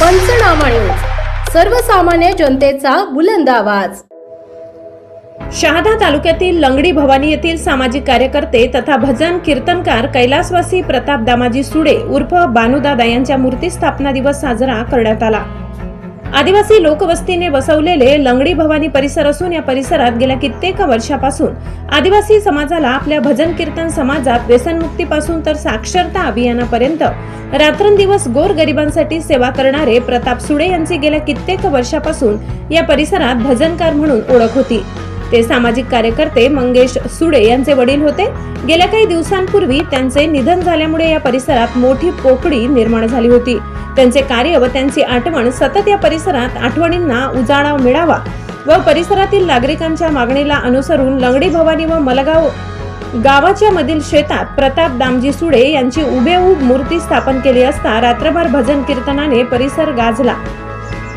पंचनामा न्यूज. सर्वसामान्य जनतेचा बुलंद आवाज. शहादा तालुक्यातील लंगडी भवानी येथील सामाजिक कार्यकर्ते तथा भजन कीर्तनकार कैलासवासी प्रताप दामाजी सुडे उर्फ बानुदादा यांच्या मूर्ती स्थापना दिवस साजरा करण्यात आला. आदिवासी लोकवस्तीने बसवलेले लंगडी भवानी परिसर असून या परिसरात गेल्या कित्येक वर्षापासून आदिवासी समाजाला आपल्या भजन कीर्तन समाजात व्यसनमुक्तीपासून तर साक्षरता अभियानापर्यंत रात्रंदिवस गोरगरिबांसाठी सेवा करणारे प्रताप सुडे यांची गेल्या कित्येक वर्षापासून या परिसरात भजनकार म्हणून ओळख होती. ते सामाजिक कार्यकर्ते मंगेश सुडे यांचे वडील होते. गेल्या काही दिवसांपूर्वी त्यांचे निधन झाल्यामुळे या परिसरात मोठी पोकळी निर्माण झाली होती. त्यांचे कार्य व त्यांची आठवण सतत या परिसरात आठवणींना उजाळा मिळावा व परिसरातील नागरिकांच्या मागणीला अनुसरून लंगडी भवानी व मलगाव गावाच्या मधील शेतात प्रताप दामजी सुडे यांची उभेऊब मूर्ती स्थापन केली असता रात्रभर भजन कीर्तनाने परिसर गाजला.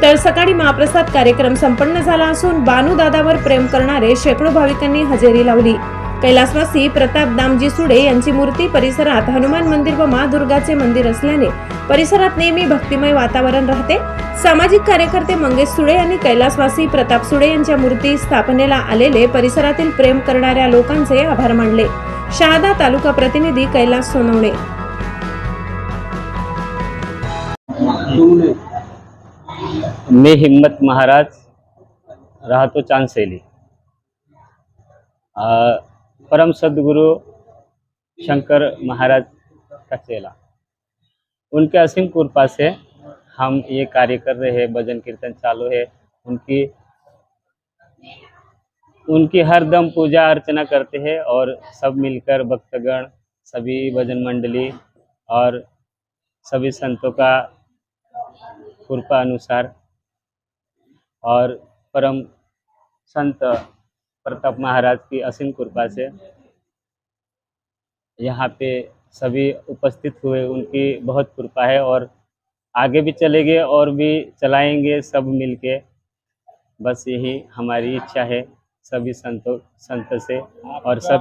तर सकाळी महाप्रसाद कार्यक्रम संपन्न झाला असून बानू दादावर प्रेम करणारे शेकडो भाविकांनी हजेरी लावली. कैलासवासी प्रताप दामजी सुडे यांची मूर्ती परिसरात हनुमान मंदिर व मा दुर्गाचे मंदिर असल्याने परिसरात नेहमी भक्तिमय वातावरण राहते. सामाजिक कार्यकर्ते मंगेश सुडे यांनी कैलासवासी प्रताप सुडे यांच्या मूर्ती स्थापनेला आलेले परिसरातील प्रेम करणाऱ्या लोकांचे आभार मानले. शहादा तालुका प्रतिनिधी कैलास सोनवणे. मी हिम्मत महाराज राहतो चांदशैली अ, परम सदगुरु शंकर महाराज का चेला। उनके असीम कृपा से हम ये कार्य कर रहे हैं भजन कीर्तन चालू है। उनकी उनकी हर दम पूजा अर्चना करते हैं और सब मिलकर भक्तगण सभी भजन मंडली और सभी संतों का कृपा अनुसार और परम संत प्रताप महाराज की असीम कृपा से यहाँ पे सभी उपस्थित हुए। उनकी बहुत कृपा है और आगे भी चलेंगे और भी चलाएँगे सब मिलके। बस यही हमारी इच्छा है सभी संतों, संत से और सब